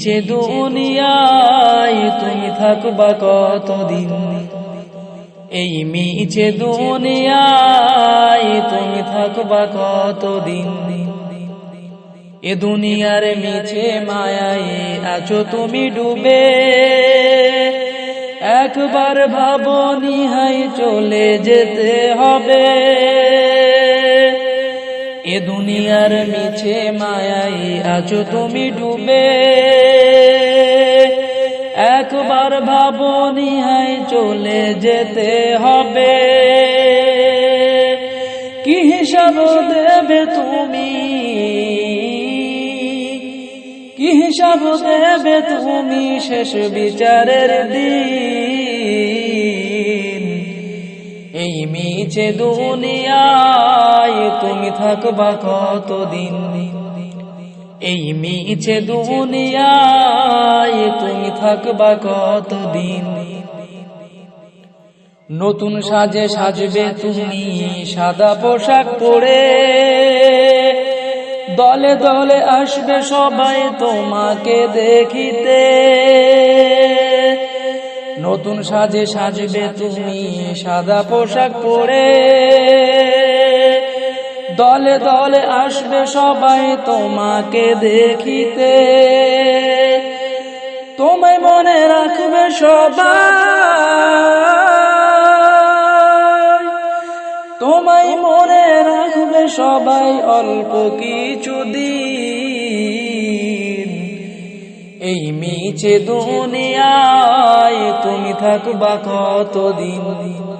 মিছে দুনিয়ায় তুমি থাকবা কতদিন? এই মিছে দুনিয়ায় তুমি থাকবা কতদিন? এ দুনিয়ার মিছে মায়ায় আছো তুমি ডুবে। একবার ভাবো নিহাই চলে যেতে হবে। দুনিয়ার মিছে মায়াই আছো তুমি ডুবে। একবার ভাবো নিহাই চলে যেতে হবে। কি হিসাব দেবে তুমি? কি হিসাব দেবে তুমি শেষ বিচারের দিন? এই মিছে দুনিয়ায় তুমি থাকবা কতদিন? এই মিছে দুনিয়ায় তুমি থাকবা কতদিন? নতুন সাজে সাজবে তুমি সাদা পোশাক পরে। দলে দলে আসবে সবাই তোমাকে দেখিতে। নতুন সাজে সাজবে তুমি সাদা পোশাক পরে। দলে দলে আসবে সবাই তোমাকে দেখিতে। তোমায় মনে রাখবে সবাই। তোমায় মনে রাখবে সবাই অল্প কিছু দিন। এই মিছে দুনিয়ায় তুমি থাকবা কতদিন?